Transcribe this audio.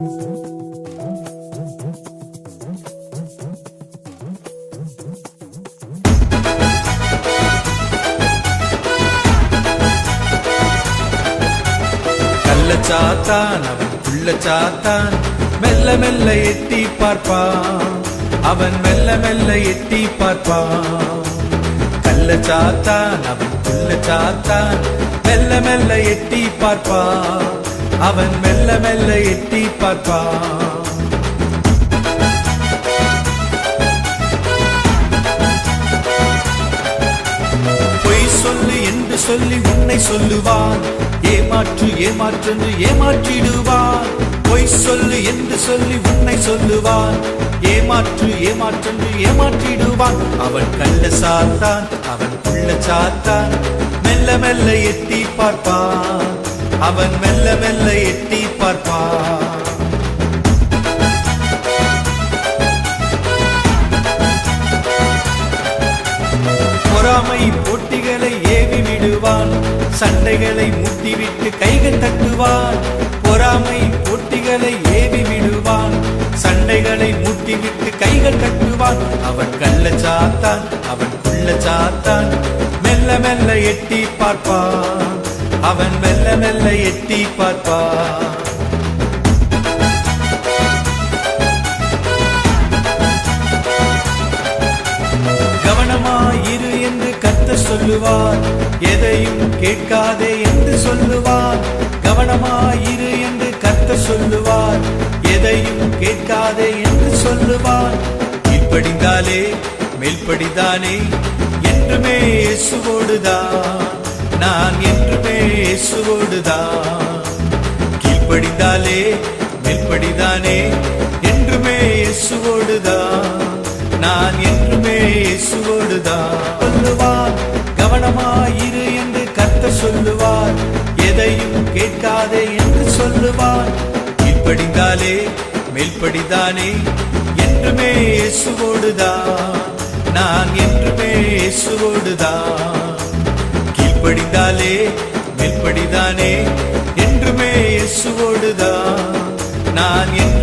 கள்ளச்சாத்தான் அவன் மெல்ல மெல்ல எட்டி பார்ப்பான். அவன் மெல்ல மெல்ல எட்டி பார்ப்பான். கள்ளச்சாத்தான் அவன் சாத்தான். மெல்ல மெல்ல எட்டி பார்ப்பான். அவன் மெல்ல மெல்ல எட்டி பார்ப்பான். பொய் சொல்லு என்று சொல்லி உன்னை சொல்லுவான். ஏமாற்று ஏமாற்றென்று ஏமாற்றிடுவான். பொய் சொல்லு என்று சொல்லி உன்னை சொல்லுவான். ஏமாற்று ஏமாற்றென்று ஏமாற்றிடுவான். அவன் கள்ள சாத்தான் அவன் புள்ள சாத்தான். மெல்ல மெல்ல எட்டி பார்ப்பான். அவன் மெல்ல மெல்ல எட்டி பார்ப்பான். பொறாமை போட்டிகளை ஏவி விடுவான். சண்டைகளை முட்டிவிட்டு கைகள் தட்டுவான். பொறாமை போட்டிகளை ஏவி விடுவான். சண்டைகளை முட்டிவிட்டு கைகள் தட்டுவான். அவன் கள்ள சாத்தான் அவன் குள்ள சாத்தான். மெல்ல மெல்ல எட்டி பார்ப்பான். அவன் மெல்ல மெல்ல எட்டி பார்ப்பான் கவனமாயிரு என்று கத்த சொல்லுவார் எதையும் கேட்காதே என்று சொல்லுவார் கவனமாயிரு என்று கத்த சொல்லுவார் எதையும் கேட்காதே என்று சொல்லுவார் கீழ்ப்படிந்தாலே மேல்படிதானே என்றுமே இயேசுவோடுதான். நான் என் இயேசுவோடுதான் கீழ்ப்படிந்தாலே மேல்படிதானே என்றுமே இயேசுவோடுதான் நான் என்றுமே இயேசுவோடுதான் சொல்லுவார் கவனமாயிரு என்று கத்த சொல்லுவார் எதையும் கேட்காதே என்று சொல்லுவார் கீழ்ப்படிந்தாலே மேல்படிதானே என்றுமே இயேசுவோடுதான் நான் என்றுமே இயேசுவோடுதான் கீழ்ப்படிந்தாலே அப்படிதானே என்றுமே இயேசுவோடுதான். நான் என்